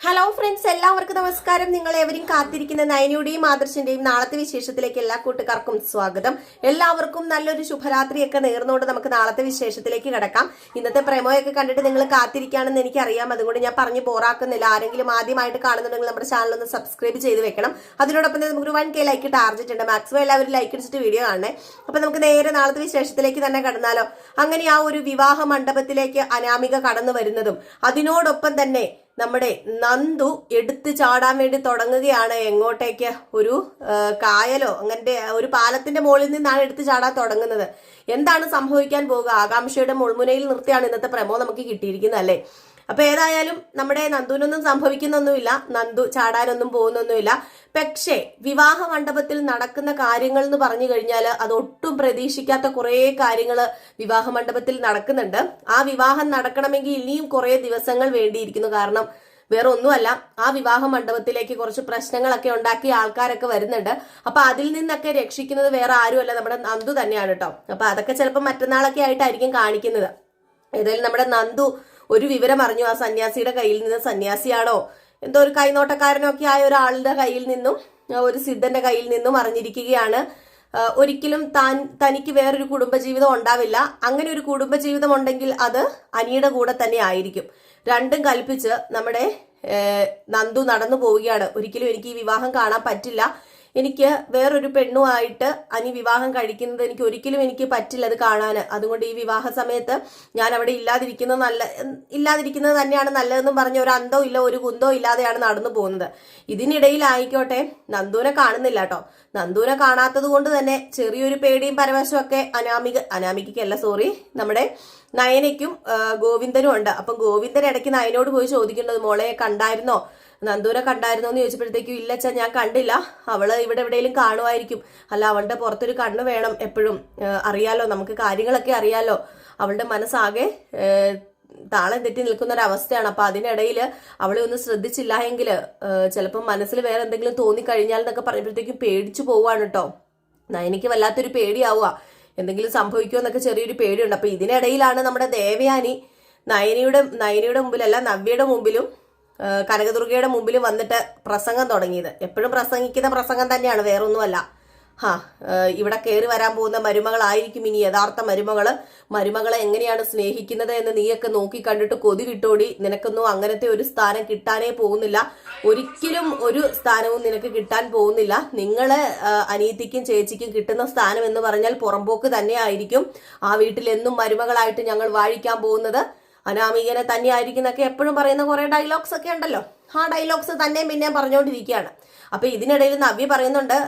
Hello friends എല്ലാവർക്കും നമസ്കാരം. നിങ്ങൾ എവരും കാത്തിരിക്കുന്ന നയനയുടെയും ആദർശന്റെയും നാളത്തെ വിശേഷത്തിലേക്ക് എല്ലാ കൂട്ടുകാർക്കും സ്വാഗതം. എല്ലാവർക്കും നല്ലൊരു ശുഭരാത്രിയൊക്കെ നേർന്നുകൊണ്ട് നമുക്ക് നാളത്തെ വിശേഷത്തിലേക്ക് കിടക്കാം. ഇന്നത്തെ പ്രമോയൊക്കെ കണ്ടിട്ട് നിങ്ങൾ കാത്തിരിക്കുകയാണെന്ന് എനിക്കറിയാം. അതുകൊണ്ട് ഞാൻ പറഞ്ഞു ബോറാക്കുന്നില്ല. ആരെങ്കിലും ആദ്യമായിട്ട് കാണുന്നുണ്ടെങ്കിൽ നമ്മുടെ ചാനൽ ഒന്ന് സബ്സ്ക്രൈബ് ചെയ്ത് വെക്കണം. അതിനോടൊപ്പം തന്നെ നമുക്കൊരു വൺ കെ ലൈക്ക് ടാർജറ്റ് ഉണ്ട് മാക്സിമം എല്ലാവരും ലൈക്ക് അടിച്ചിട്ട് വീഡിയോ കാണണേ. അപ്പൊ നമുക്ക് നേരെ നാളത്തെ വിശേഷത്തിലേക്ക് തന്നെ കടന്നാലോ. അങ്ങനെ ആ ഒരു വിവാഹ മണ്ഡപത്തിലേക്ക് അനാമിക കടന്നു വരുന്നതും അതിനോടൊപ്പം തന്നെ നമ്മുടെ നന്ദു എടുത്തു ചാടാൻ വേണ്ടി തുടങ്ങുകയാണ്. എങ്ങോട്ടേക്ക്? ഒരു കായലോ അങ്ങനത്തെ ഒരു പാലത്തിന്റെ മുകളിൽ നിന്നാണ് എടുത്തു ചാടാൻ തുടങ്ങുന്നത്. എന്താണ് സംഭവിക്കാൻ പോകുക? ആകാംക്ഷയുടെ മുൾമുനയിൽ നിർത്തിയാണ് ഇന്നത്തെ പ്രമോ നമുക്ക് കിട്ടിയിരിക്കുന്നത് അല്ലേ? അപ്പൊ ഏതായാലും നമ്മുടെ നന്ദുവിനൊന്നും സംഭവിക്കുന്നൊന്നുമില്ല. നന്ദു ചാടാനൊന്നും പോകുന്നൊന്നുമില്ല. പക്ഷേ വിവാഹ മണ്ഡപത്തിൽ നടക്കുന്ന കാര്യങ്ങൾ എന്ന് പറഞ്ഞു കഴിഞ്ഞാൽ അത് ഒട്ടും പ്രതീക്ഷിക്കാത്ത കുറേ കാര്യങ്ങൾ വിവാഹ മണ്ഡപത്തിൽ നടക്കുന്നുണ്ട്. ആ വിവാഹം നടക്കണമെങ്കിൽ ഇനിയും കുറേ ദിവസങ്ങൾ വേണ്ടിയിരിക്കുന്നു. കാരണം വേറെ ഒന്നുമല്ല ആ വിവാഹ മണ്ഡപത്തിലേക്ക് കുറച്ച് പ്രശ്നങ്ങളൊക്കെ ഉണ്ടാക്കിയ ആൾക്കാരൊക്കെ വരുന്നുണ്ട്. അപ്പൊ അതിൽ നിന്നൊക്കെ രക്ഷിക്കുന്നത് വേറെ ആരുമല്ല നമ്മുടെ നന്ദു തന്നെയാണ് കേട്ടോ. അപ്പൊ അതൊക്കെ ചിലപ്പോൾ മറ്റന്നാളൊക്കെ ആയിട്ടായിരിക്കും കാണിക്കുന്നത്. ഏതായാലും നമ്മുടെ നന്ദു ഒരു വിവരം അറിഞ്ഞു ആ സന്യാസിയുടെ കയ്യിൽ നിന്ന് സന്യാസിയാണോ? എന്തോ ഒരു കൈനോട്ടക്കാരനൊക്കെ ആയ ഒരാളുടെ കയ്യിൽ നിന്നും ഒരു സിദ്ധന്റെ കയ്യിൽ നിന്നും അറിഞ്ഞിരിക്കുകയാണ്. ഒരിക്കലും താൻ തനിക്ക് വേറൊരു കുടുംബജീവിതം ഉണ്ടാവില്ല. അങ്ങനെ ഒരു കുടുംബജീവിതം ഉണ്ടെങ്കിൽ അത് അനിയുടെ കൂടെ തന്നെ ആയിരിക്കും. രണ്ടും കൽപ്പിച്ച് നമ്മുടെ നന്ദു നടന്നു പോവുകയാണ്. ഒരിക്കലും എനിക്ക് ഈ വിവാഹം കാണാൻ പറ്റില്ല. എനിക്ക് വേറൊരു പെണ്ണുമായിട്ട് അനി വിവാഹം കഴിക്കുന്നത് എനിക്ക് ഒരിക്കലും എനിക്ക് പറ്റില്ല അത് കാണാൻ അതുകൊണ്ട് ഈ വിവാഹ സമയത്ത് ഞാൻ അവിടെ ഇല്ലാതിരിക്കുന്നത് നല്ല ഇല്ലാതിരിക്കുന്നത് തന്നെയാണ് നല്ലതെന്നും പറഞ്ഞ ഒരു അന്തോ ഇല്ല ഒരു കുന്തോ ഇല്ലാതെയാണ് നടന്നു പോകുന്നത്. ഇതിനിടയിലായിക്കോട്ടെ നന്ദൂനെ കാണുന്നില്ല കേട്ടോ. നന്ദൂനെ കാണാത്തത് കൊണ്ട് തന്നെ ചെറിയൊരു പേടിയും പരവശവും ഒക്കെ അനാമിക അനാമികയ്ക്കല്ല സോറി നമ്മുടെ നയനയ്ക്കും ഗോവിന്ദനും ഉണ്ട് അപ്പം ഗോവിന്ദൻ ഇടയ്ക്ക് നയനോട് പോയി ചോദിക്കുന്നത് മോളെ കണ്ടായിരുന്നോ? നന്ദൂരെ കണ്ടായിരുന്നോ എന്ന് ചോദിച്ചപ്പോഴത്തേക്കും ഇല്ല അച്ഛാ ഞാൻ കണ്ടില്ല. അവൾ ഇവിടെ എവിടെയെങ്കിലും കാണുമായിരിക്കും. അല്ല അവളുടെ പുറത്തൊരു കണ്ണ് വേണം എപ്പോഴും. അറിയാലോ നമുക്ക് കാര്യങ്ങളൊക്കെ അറിയാലോ. അവളുടെ മനസ്സാകെ താളം തെറ്റി നിൽക്കുന്ന ഒരു അവസ്ഥയാണ് അപ്പൊ അതിനിടയിൽ അവളെ ഒന്ന് ശ്രദ്ധിച്ചില്ല എങ്കിൽ ചിലപ്പോൾ മനസ്സിൽ വേറെ എന്തെങ്കിലും തോന്നിക്കഴിഞ്ഞാൽ എന്നൊക്കെ പറയുമ്പോഴത്തേക്കും പേടിച്ചു പോവാണ് കേട്ടോ നയനിക്ക് വല്ലാത്തൊരു പേടിയാവുക. എന്തെങ്കിലും സംഭവിക്കുമോ എന്നൊക്കെ ചെറിയൊരു പേടിയുണ്ട്. അപ്പൊ ഇതിനിടയിലാണ് നമ്മുടെ ദേവയാനി നയനിയുടെ നയനിയുടെ മുമ്പിലല്ല നവ്യയുടെ മുമ്പിലും കനകദുർഗയുടെ മുമ്പിൽ വന്നിട്ട് പ്രസംഗം തുടങ്ങിയത്. എപ്പോഴും പ്രസംഗിക്കുന്ന പ്രസംഗം തന്നെയാണ് വേറൊന്നുമല്ല. ഹാ ഇവിടെ കയറി വരാൻ പോകുന്ന മരുമകളായിരിക്കും ഇനി യഥാർത്ഥ മരുമകൾ. മരുമകളെ എങ്ങനെയാണ് സ്നേഹിക്കുന്നത് എന്ന് നീയൊക്കെ നോക്കി കണ്ടിട്ട് കൊതി കിട്ടോടി. നിനക്കൊന്നും അങ്ങനത്തെ ഒരു സ്ഥാനം കിട്ടാനേ പോകുന്നില്ല. ഒരിക്കലും ഒരു സ്ഥാനവും നിനക്ക് കിട്ടാൻ പോകുന്നില്ല. നിങ്ങൾ അനീതിക്കും ചേച്ചിക്കും കിട്ടുന്ന സ്ഥാനം എന്ന് പറഞ്ഞാൽ പുറമ്പോക്ക് തന്നെയായിരിക്കും. ആ വീട്ടിൽ എന്നും മരുമകളായിട്ട് ഞങ്ങൾ വാഴിക്കാൻ പോകുന്നത്. അനാമികനെ തന്നെയായിരിക്കും എന്നൊക്കെ എപ്പോഴും പറയുന്ന കുറെ ഡയലോഗ്സ് ഒക്കെ ഉണ്ടല്ലോ. ആ ഡയലോഗ്സ് തന്നെ പിന്നെ പറഞ്ഞുകൊണ്ടിരിക്കുകയാണ്. അപ്പൊ ഇതിനിടയിൽ നവ്യ പറയുന്നുണ്ട്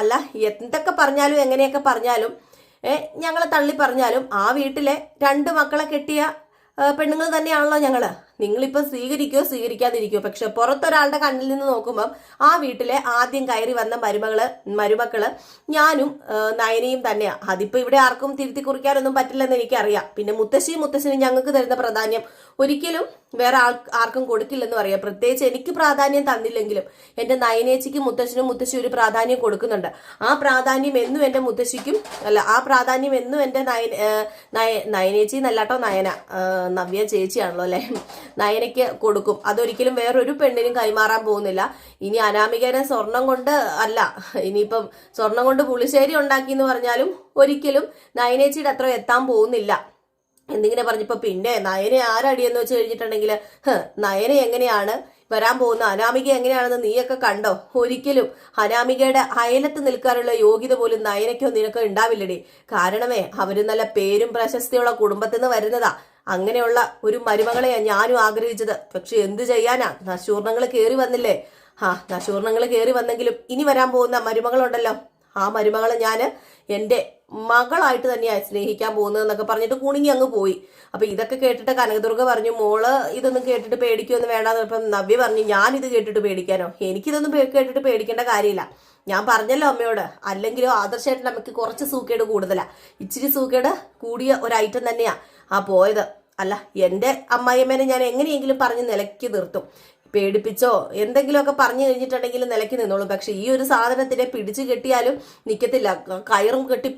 അല്ല എന്തൊക്കെ പറഞ്ഞാലും എങ്ങനെയൊക്കെ പറഞ്ഞാലും ഞങ്ങളെ തള്ളി പറഞ്ഞാലും ആ വീട്ടിലെ രണ്ട് മക്കളെ കെട്ടിയ പെണ്ണുങ്ങൾ തന്നെയാണല്ലോ ഞങ്ങൾ. നിങ്ങളിപ്പോൾ സ്വീകരിക്കോ സ്വീകരിക്കാതിരിക്കോ. പക്ഷെ പുറത്തൊരാളുടെ കണ്ണിൽ നിന്ന് നോക്കുമ്പം ആ വീട്ടിലെ ആദ്യം കയറി വന്ന മരുമകൾ മരുമക്കൾ ഞാനും നയനയും തന്നെയാണ് അതിപ്പോ ഇവിടെ ആർക്കും തിരുത്തി കുറിക്കാനൊന്നും പറ്റില്ലെന്ന് എനിക്കറിയാം. പിന്നെ മുത്തശ്ശിയും മുത്തശ്ശനും ഞങ്ങൾക്ക് തരുന്ന പ്രാധാന്യം ഒരിക്കലും വേറെ ആൾ ആർക്കും കൊടുക്കില്ലെന്ന് പറയാം പ്രത്യേകിച്ച് എനിക്ക് പ്രാധാന്യം തന്നില്ലെങ്കിലും എന്റെ നയനേച്ചിക്കും മുത്തശ്ശനും മുത്തശ്ശി ഒരു പ്രാധാന്യം കൊടുക്കുന്നുണ്ട്. ആ പ്രാധാന്യം എന്നും എന്റെ മുത്തശ്ശിക്കും അല്ല ആ പ്രാധാന്യം എന്നും എന്റെ നയന നയ- നയനേച്ചി എന്നല്ലാട്ടോ നയന നവ്യ ചേച്ചിയാണല്ലോ അല്ലെ? നയനയ്ക്ക് കൊടുക്കും. അതൊരിക്കലും വേറൊരു പെണ്ണിനും കൈമാറാൻ പോകുന്നില്ല. ഇനി അനാമികനെ സ്വർണം കൊണ്ട് അല്ല ഇനിയിപ്പം സ്വർണം കൊണ്ട് പുളിശ്ശേരി ഉണ്ടാക്കി എന്ന് പറഞ്ഞാലും ഒരിക്കലും നയനേച്ചിയുടെ അത്ര എത്താൻ പോകുന്നില്ല. എന്തിങ്ങനെ പറഞ്ഞപ്പോ പിന്നെ നയനെ ആരടിയെന്ന് വെച്ച് കഴിഞ്ഞിട്ടുണ്ടെങ്കിൽ നയനെ എങ്ങനെയാണ് വരാൻ പോകുന്ന അനാമിക എങ്ങനെയാണെന്ന് നീയൊക്കെ കണ്ടോ? ഒരിക്കലും അനാമികയുടെ അയലത്ത് നിൽക്കാനുള്ള യോഗ്യത പോലും നയനയ്ക്കോ നിനക്കോ ഉണ്ടാവില്ലടി. കാരണമേ അവർ നല്ല പേരും പ്രശസ്തിയുള്ള കുടുംബത്തിൽ നിന്ന് വരുന്നതാ. അങ്ങനെയുള്ള ഒരു മരുമകളെയാണ് ഞാനും ആഗ്രഹിച്ചത്. പക്ഷെ എന്തു ചെയ്യാനാ? നശൂർണങ്ങൾ കയറി വന്നില്ലേ? ആ നശൂർണങ്ങൾ കയറി വന്നെങ്കിലും ഇനി വരാൻ പോകുന്ന മരുമകളുണ്ടല്ലോ. ആ മരുമകളെ ഞാൻ എന്റെ മകളായിട്ട് തന്നെയാണ് സ്നേഹിക്കാൻ പോകുന്നത് എന്നൊക്കെ പറഞ്ഞിട്ട് കുണുങ്ങി അങ്ങ് പോയി. അപ്പൊ ഇതൊക്കെ കേട്ടിട്ട് കനകദുർഗ പറഞ്ഞു മോൾ ഇതൊന്നും കേട്ടിട്ട് പേടിക്കുമെന്ന് വേണ്ടാന്ന് ഇപ്പം നവ്യ പറഞ്ഞു ഞാൻ ഇത് കേട്ടിട്ട് പേടിക്കാനോ? എനിക്കിതൊന്നും കേട്ടിട്ട് പേടിക്കേണ്ട കാര്യമില്ല. ഞാൻ പറഞ്ഞല്ലോ അമ്മയോട് അല്ലെങ്കിലോ ആദർശമായിട്ട് നമുക്ക് കുറച്ച് സൂക്കേട് കൂടുതലാ. ഇച്ചിരി സൂക്കേട് കൂടിയ ഒരു ഐറ്റം തന്നെയാ. ആ പോയത് അല്ല എന്റെ അമ്മായിയമ്മേനെ ഞാൻ എങ്ങനെയെങ്കിലും പറഞ്ഞ് നിലയ്ക്ക് നിർത്തും. പേടിപ്പിച്ചോ? എന്തെങ്കിലുമൊക്കെ പറഞ്ഞു കഴിഞ്ഞിട്ടുണ്ടെങ്കിൽ നിലയ്ക്ക് നിന്നോളും. പക്ഷെ ഈ ഒരു സാധനത്തിനെ പിടിച്ചു കെട്ടിയാലും നിൽക്കത്തില്ല കയറും കെട്ടി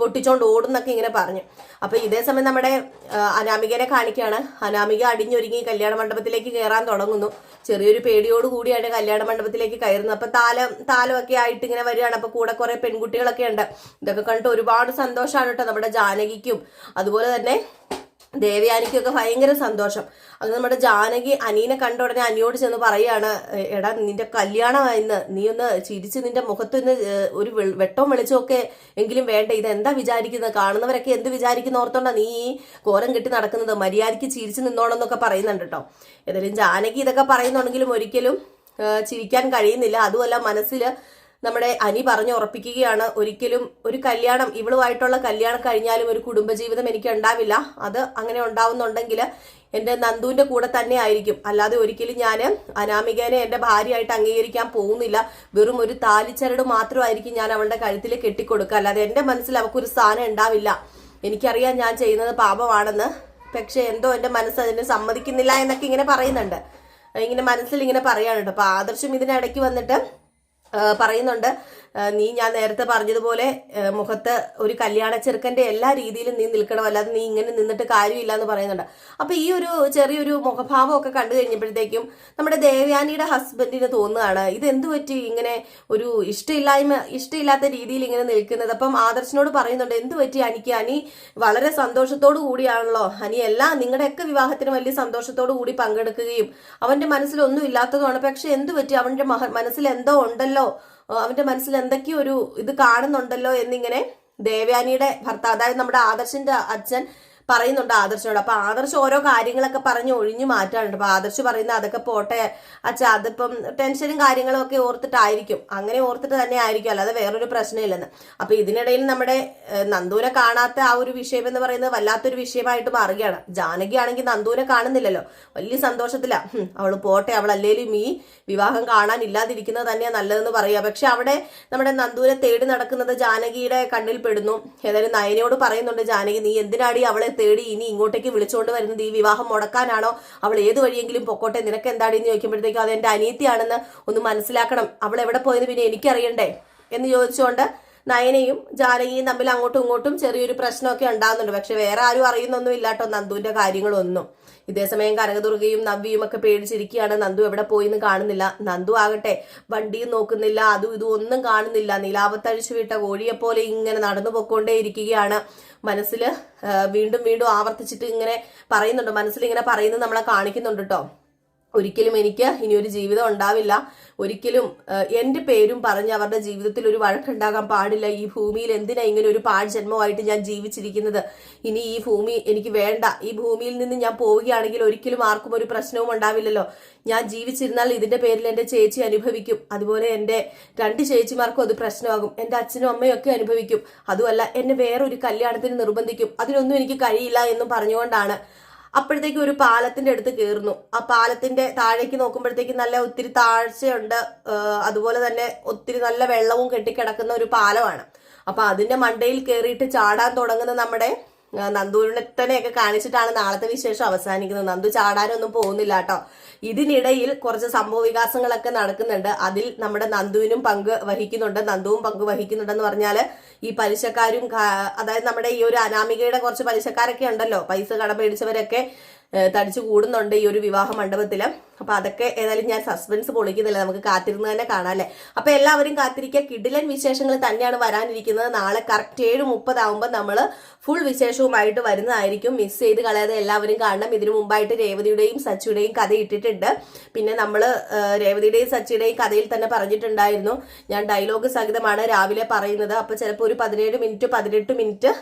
പൊട്ടിച്ചോണ്ട് ഓടുന്നൊക്കെ ഇങ്ങനെ പറഞ്ഞു. അപ്പൊ ഇതേ സമയം നമ്മുടെ അനാമികനെ കാണിക്കുകയാണ്. അനാമിക അടിഞ്ഞൊരുങ്ങി കല്യാണ മണ്ഡപത്തിലേക്ക് കയറാൻ തുടങ്ങുന്നു. ചെറിയൊരു പേടിയോട് കൂടിയാണ് കല്യാണ മണ്ഡപത്തിലേക്ക് കയറുന്നത്. അപ്പൊ താലം താലമൊക്കെ ആയിട്ട് ഇങ്ങനെ വരികയാണ്. അപ്പൊ കൂടെ കുറെ പെൺകുട്ടികളൊക്കെ ഉണ്ട്. ഇതൊക്കെ കണ്ടിട്ട് ഒരുപാട് സന്തോഷമാണ് കേട്ടോ നമ്മുടെ ജാനകിക്കും. അതുപോലെ തന്നെ ദേവയാനിക്കൊക്കെ ഭയങ്കര സന്തോഷം. അത് നമ്മുടെ ജാനകി അനീനെ കണ്ട ഉടനെ അനിയോട് ചെന്ന് പറയാണ് എടാ നിന്റെ കല്യാണമായിന്ന് നീ ഒന്ന് ചിരിച്ച് നിന്റെ മുഖത്ത് നിന്ന് ഒരു വെട്ടവും വെളിച്ചമൊക്കെ എങ്കിലും വേണ്ട? ഇത് എന്താ വിചാരിക്കുന്നത് കാണുന്നവരൊക്കെ എന്ത് വിചാരിക്കുന്ന ഓർത്തോണ്ടാ നീ കോരം കെട്ടി നടക്കുന്നത്? മര്യാദയ്ക്ക് ചിരിച്ച് നിന്നോണെന്നൊക്കെ പറയുന്നുണ്ട് കേട്ടോ. ഏതായാലും ജാനകി ഇതൊക്കെ പറയുന്നുണ്ടെങ്കിലും ഒരിക്കലും ചിരിക്കാൻ കഴിയുന്നില്ല. അതുമല്ല മനസ്സിൽ നമ്മുടെ അനി പറഞ്ഞു ഉറപ്പിക്കുകയാണ് ഒരിക്കലും ഒരു കല്യാണം ഇവളുമായിട്ടുള്ള കല്യാണം കഴിഞ്ഞാലും ഒരു കുടുംബജീവിതം എനിക്ക് ഉണ്ടാവില്ല. അത് അങ്ങനെ ഉണ്ടാവുന്നുണ്ടെങ്കിൽ എന്റെ നന്ദുവിന്റെ കൂടെ തന്നെ ആയിരിക്കും. അല്ലാതെ ഒരിക്കലും ഞാൻ അനാമികനെ എന്റെ ഭാര്യയായിട്ട് അംഗീകരിക്കാൻ പോകുന്നില്ല. വെറും ഒരു താലിച്ചരട് മാത്രമായിരിക്കും ഞാൻ അവളുടെ കഴുത്തിൽ കെട്ടിക്കൊടുക്കുക. അല്ലാതെ എന്റെ മനസ്സിൽ അവൾക്കൊരു സ്ഥാനം ഉണ്ടാവില്ല. എനിക്കറിയാം ഞാൻ ചെയ്യുന്നത് പാപമാണെന്ന്. പക്ഷെ എന്തോ എന്റെ മനസ്സ് അതിനെ സമ്മതിക്കുന്നില്ല എന്നൊക്കെ ഇങ്ങനെ പറയുന്നുണ്ട്. ഇങ്ങനെ മനസ്സിൽ ഇങ്ങനെ പറയാണ് കേട്ടോ. അപ്പൊ ആദർശം ഇതിനിടയ്ക്ക് വന്നിട്ട് പറയുന്നുണ്ട്. നീ ഞാൻ നേരത്തെ പറഞ്ഞതുപോലെ മുഖത്ത് ഒരു കല്യാണ ചെറുക്കന്റെ എല്ലാ രീതിയിലും നീ നിൽക്കണം. അല്ലാതെ നീ ഇങ്ങനെ നിന്നിട്ട് കാര്യമില്ല എന്ന് പറയുന്നുണ്ട്. അപ്പൊ ഈ ഒരു ചെറിയൊരു മുഖഭാവം ഒക്കെ കണ്ടു കഴിഞ്ഞപ്പോഴത്തേക്കും നമ്മുടെ ദേവയാനിയുടെ ഹസ്ബൻഡിന് തോന്നുകയാണ് ഇത് എന്തു പറ്റി? ഇങ്ങനെ ഒരു ഇഷ്ടമില്ലായ്മ ഇഷ്ടമില്ലാത്ത രീതിയിൽ ഇങ്ങനെ നിൽക്കുന്നത്. അപ്പം ആദർശനോട് പറയുന്നുണ്ട് എന്തു പറ്റി അനിക്ക്? അനി വളരെ സന്തോഷത്തോടു കൂടിയാണല്ലോ. അനി എല്ലാം നിങ്ങളുടെയൊക്കെ വിവാഹത്തിന് വലിയ സന്തോഷത്തോടു കൂടി പങ്കെടുക്കുകയും അവന്റെ മനസ്സിലൊന്നും ഇല്ലാത്തതുമാണ്. പക്ഷെ എന്തു പറ്റി? അവന്റെ മനസ്സിൽ എന്തോ ഉണ്ടല്ലോ. അവന്റെ മനസ്സിൽ എന്തൊക്കെയോ ഒരു ഇത് കാണുന്നുണ്ടല്ലോ എന്നിങ്ങനെ ദേവയാനിയുടെ ഭർത്താവ് അതായത് നമ്മുടെ ആദർശന്റെ അച്ഛൻ പറയുന്നുണ്ട് ആദർശനോട്. അപ്പൊ ആദർശ് ഓരോ കാര്യങ്ങളൊക്കെ പറഞ്ഞ് ഒഴിഞ്ഞു മാറ്റാനുണ്ട്. അപ്പൊ ആദർശ് പറയുന്ന അതൊക്കെ പോട്ടെ അച്ഛ അതിപ്പം ടെൻഷനും കാര്യങ്ങളും ഒക്കെ ഓർത്തിട്ടായിരിക്കും. അങ്ങനെ ഓർത്തിട്ട് തന്നെ ആയിരിക്കും. അല്ലാതെ വേറൊരു പ്രശ്നമില്ലെന്ന്. അപ്പൊ ഇതിനിടയിൽ നമ്മുടെ നന്ദൂനെ കാണാത്ത ആ ഒരു വിഷയം എന്ന് പറയുന്നത് വല്ലാത്തൊരു വിഷയമായിട്ട് മാറുകയാണ്. ജാനകി ആണെങ്കിൽ നന്ദുവിനെ കാണുന്നില്ലല്ലോ. വലിയ സന്തോഷത്തിലാ. അവൾ പോട്ടെ അവൾ അല്ലേലും ഈ വിവാഹം കാണാൻ ഇല്ലാതിരിക്കുന്നത് തന്നെയാണ് നല്ലതെന്ന് പറയുക. പക്ഷെ അവിടെ നമ്മുടെ നന്ദുവിനെ തേടി നടക്കുന്നത് ജാനകിയുടെ കണ്ണിൽ പെടുന്നു. ഏതായാലും നയനയോട് പറയുന്നുണ്ട് ജാനകി നീ എന്തിനാടി അവളെ തേടി ഇനി ഇങ്ങോട്ടേക്ക് വിളിച്ചുകൊണ്ട് വരുന്നത് ഈ വിവാഹം മുടക്കാനാണോ? അവൾ ഏത് വഴിയെങ്കിലും പൊക്കോട്ടെ നിനക്ക് എന്താണ് എന്ന് ചോദിക്കുമ്പോഴത്തേക്കും അത് എന്റെ അനീതിയാണെന്ന് ഒന്ന് മനസ്സിലാക്കണം. അവൾ എവിടെ പോയെന്ന് പിന്നെ എനിക്കറിയണ്ടേ? എന്ന് ചോദിച്ചുകൊണ്ട് നയനയും ജാനകിയും തമ്മിൽ അങ്ങോട്ടും ഇങ്ങോട്ടും ചെറിയൊരു പ്രശ്നമൊക്കെ ഉണ്ടാകുന്നുണ്ട്. പക്ഷെ വേറെ ആരും അറിയുന്നൊന്നും ഇല്ലാട്ടോ നന്ദുവിന്റെ കാര്യങ്ങളൊന്നും. ഇതേസമയം കനകദുർഗയും നവ്യയും ഒക്കെ പേടിച്ചിരിക്കുകയാണ്. നന്ദു എവിടെ പോയിന്ന് കാണുന്നില്ല. നന്ദു ആകട്ടെ വണ്ടിയും നോക്കുന്നില്ല അതും ഇതും ഒന്നും കാണുന്നില്ല. നിലാവത്തഴിച്ചു വിട്ട കോഴിയെ പോലെ ഇങ്ങനെ നടന്നു പൊക്കോണ്ടേ ഇരിക്കുകയാണ്. മനസ്സിൽ വീണ്ടും വീണ്ടും ആവർത്തിച്ചിട്ട് ഇങ്ങനെ പറയുന്നുണ്ട്. മനസ്സിൽ ഇങ്ങനെ പറയുന്നത് നമ്മളെ കാണിക്കുന്നുണ്ട് കേട്ടോ. ഒരിക്കലും എനിക്ക് ഇനി ഒരു ജീവിതം ഉണ്ടാവില്ല. ഒരിക്കലും എന്റെ പേരും പറഞ്ഞ് അവരുടെ ജീവിതത്തിൽ ഒരു വഴക്കുണ്ടാകാൻ പാടില്ല. ഈ ഭൂമിയിൽ എന്തിനാ ഇങ്ങനെ ഒരു പാഴ് ജന്മമായിട്ട് ഞാൻ ജീവിച്ചിരിക്കുന്നത്? ഇനി ഈ ഭൂമി എനിക്ക് വേണ്ട. ഈ ഭൂമിയിൽ നിന്ന് ഞാൻ പോവുകയാണെങ്കിൽ ഒരിക്കലും ആർക്കും ഒരു പ്രശ്നവും ഉണ്ടാവില്ലല്ലോ. ഞാൻ ജീവിച്ചിരുന്നാൽ ഇതിന്റെ പേരിൽ എന്റെ ചേച്ചി അനുഭവിക്കും. അതുപോലെ എന്റെ രണ്ട് ചേച്ചിമാർക്കും അത് പ്രശ്നമാകും. എന്റെ അച്ഛനും അമ്മയും ഒക്കെ അനുഭവിക്കും. അതുമല്ല എന്നെ വേറൊരു കല്യാണത്തിന് നിർബന്ധിക്കും. അതിനൊന്നും എനിക്ക് കഴിയില്ല എന്നും പറഞ്ഞുകൊണ്ടാണ് അപ്പോഴത്തേക്കും ഒരു പാലത്തിന്റെ അടുത്ത് കയറുന്നു ആ പാലത്തിന്റെ താഴേക്ക് നോക്കുമ്പോഴത്തേക്ക് നല്ല ഒത്തിരി താഴ്ചയുണ്ട്. അതുപോലെ തന്നെ ഒത്തിരി നല്ല വെള്ളവും കെട്ടിക്കിടക്കുന്ന ഒരു പാലമാണ്. അപ്പൊ അതിന്റെ മണ്ടയിൽ കയറിയിട്ട് ചാടാൻ തുടങ്ങുന്ന നമ്മുടെ നന്ദുവിനത്തനെയൊക്കെ കാണിച്ചിട്ടാണ് നാളത്തെ വിശേഷം അവസാനിക്കുന്നത്. നന്ദു ചാടാനൊന്നും പോകുന്നില്ല കേട്ടോ. ഇതിനിടയിൽ കുറച്ച് സംഭവ വികാസങ്ങളൊക്കെ നടക്കുന്നുണ്ട്. അതിൽ നമ്മുടെ നന്ദുവിനും പങ്ക് വഹിക്കുന്നുണ്ട്. നന്ദുവും പങ്ക് വഹിക്കുന്നുണ്ടെന്ന് പറഞ്ഞാൽ ഈ പലിശക്കാരും അതായത് നമ്മുടെ ഈ ഒരു അനാമികയുടെ കുറച്ച് പലിശക്കാരൊക്കെ ഉണ്ടല്ലോ. പൈസ കടം മേടിച്ചവരൊക്കെ ഏഹ്, തടിച്ചു കൂടുന്നുണ്ട് ഈ ഒരു വിവാഹ മണ്ഡപത്തിൽ. അപ്പൊ അതൊക്കെ ഏതായാലും ഞാൻ സസ്പെൻസ് പൊളിക്കുന്നില്ല. നമുക്ക് കാത്തിരുന്ന് തന്നെ കാണാം അല്ലേ? അപ്പൊ എല്ലാവരും കാത്തിരിക്കുക. കിഡിലൻ വിശേഷങ്ങൾ തന്നെയാണ് വരാനിരിക്കുന്നത്. നാളെ കറക്റ്റ് ഏഴ് മുപ്പതാവുമ്പോൾ നമ്മൾ ഫുൾ വിശേഷവുമായിട്ട് വരുന്നതായിരിക്കും. മിസ് ചെയ്ത് കളയാതെ എല്ലാവരും കാണണം. ഇതിനു മുമ്പായിട്ട് രേവതിയുടെയും സച്ചിയുടെയും കഥ ഇട്ടിട്ടുണ്ട്. പിന്നെ നമ്മൾ രേവതിയുടെയും സച്ചിയുടെയും കഥയിൽ തന്നെ പറഞ്ഞിട്ടുണ്ടായിരുന്നു. ഞാൻ ഡയലോഗ് സഹിതമാണ് രാവിലെ പറയുന്നത്. അപ്പൊ ചിലപ്പോൾ ഒരു പതിനേഴ് മിനിറ്റ് പതിനെട്ട് മിനിറ്റ്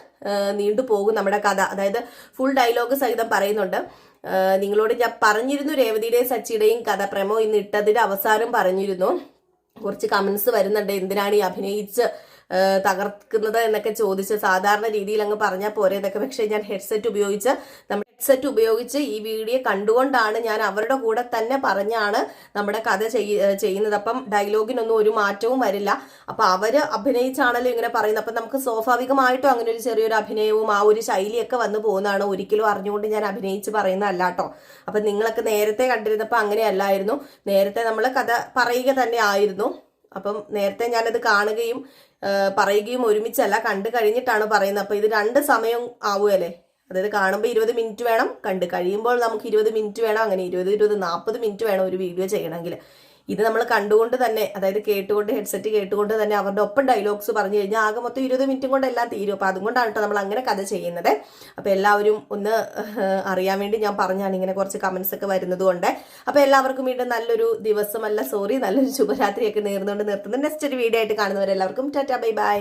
നീണ്ടു പോകും നമ്മുടെ കഥ. അതായത് ഫുൾ ഡയലോഗ് സഹിതം പറയുന്നുണ്ട്. നിങ്ങളോട് ഞാൻ പറഞ്ഞിരുന്നു രേവതിയുടെയും സച്ചിയുടെയും കഥ. പ്രമോ ഇന്ന് ഇട്ടതിന്റെ അവസാനം പറഞ്ഞിരുന്നു. കുറച്ച് കമന്റ്സ് വരുന്നുണ്ട്. എന്തിനാണ് ഈ അഭിനയിച്ച് തകർക്കുന്നത് എന്നൊക്കെ ചോദിച്ച് സാധാരണ രീതിയിൽ അങ്ങ് പറഞ്ഞാൽ പോരെ എന്നൊക്കെ. പക്ഷേ ഞാൻ ഹെഡ്സെറ്റ് ഉപയോഗിച്ച് നമ്മുടെ ഹെഡ്സെറ്റ് ഉപയോഗിച്ച് ഈ വീഡിയോ കണ്ടുകൊണ്ടാണ് ഞാൻ അവരുടെ കൂടെ തന്നെ പറഞ്ഞാണ് നമ്മുടെ കഥ ചെയ്യ- ചെയ്യുന്നത്. അപ്പം ഡയലോഗിനൊന്നും ഒരു മാറ്റവും വരില്ല. അപ്പൊ അവർ അഭിനയിച്ചാണല്ലോ ഇങ്ങനെ പറയുന്നത്. അപ്പൊ നമുക്ക് സ്വാഭാവികമായിട്ടും അങ്ങനെ ഒരു ചെറിയൊരു അഭിനയവും ആ ഒരു ശൈലിയൊക്കെ വന്നു പോകുന്നതാണ് ഒരിക്കലും അറിഞ്ഞുകൊണ്ട് ഞാൻ അഭിനയിച്ച് പറയുന്നതല്ല കേട്ടോ. അപ്പൊ നിങ്ങളൊക്കെ നേരത്തെ കണ്ടിരുന്നപ്പോൾ അങ്ങനെയല്ലായിരുന്നു. നേരത്തെ നമ്മൾ കഥ പറയുക തന്നെ ആയിരുന്നു. അപ്പം നേരത്തെ ഞാനത് കാണുകയും പറയുകയും ഒരുമിച്ചല്ല കണ്ടു കഴിഞ്ഞിട്ടാണ് പറയുന്നത്. അപ്പൊ ഇത് രണ്ട് സമയം ആവുമല്ലേ അതായത് കാണുമ്പോൾ ഇരുപത് മിനിറ്റ് വേണം കണ്ട് കഴിയുമ്പോൾ നമുക്ക് ഇരുപത് മിനിറ്റ് വേണം അങ്ങനെ ഇരുപത് ഇരുപത് നാൽപ്പത് മിനിറ്റ് വേണം ഒരു വീഡിയോ ചെയ്യണമെങ്കിൽ. ഇത് നമ്മൾ കണ്ടുകൊണ്ട് തന്നെ അതായത് കേട്ടുകൊണ്ട് ഹെഡ്സെറ്റ് കേട്ടുകൊണ്ട് തന്നെ അവരുടെ ഒപ്പം ഡയലോഗ്സ് പറഞ്ഞു കഴിഞ്ഞാൽ ആകെ മൊത്തം ഇരുപത് മിനിറ്റും കൊണ്ട് എല്ലാം തീരും. അപ്പോൾ അതുകൊണ്ടാണ് കേട്ടോ നമ്മൾ അങ്ങനെ കഥ ചെയ്യുന്നത്. അപ്പോൾ എല്ലാവരും ഒന്ന് അറിയാൻ വേണ്ടി ഞാൻ പറഞ്ഞാണ് ഇങ്ങനെ കുറച്ച് കമൻസ് ഒക്കെ വരുന്നത് കൊണ്ട്. അപ്പോൾ എല്ലാവർക്കും വീണ്ടും നല്ലൊരു ദിവസമല്ല സോറി നല്ലൊരു ശുഭരാത്രിയൊക്കെ നേർന്നുകൊണ്ട് നിർത്തുന്നത് നെക്സ്റ്റ് ഒരു വീഡിയോ ആയിട്ട് കാണുന്നവരെല്ലാവർക്കും ടാറ്റാ ബൈ ബൈ.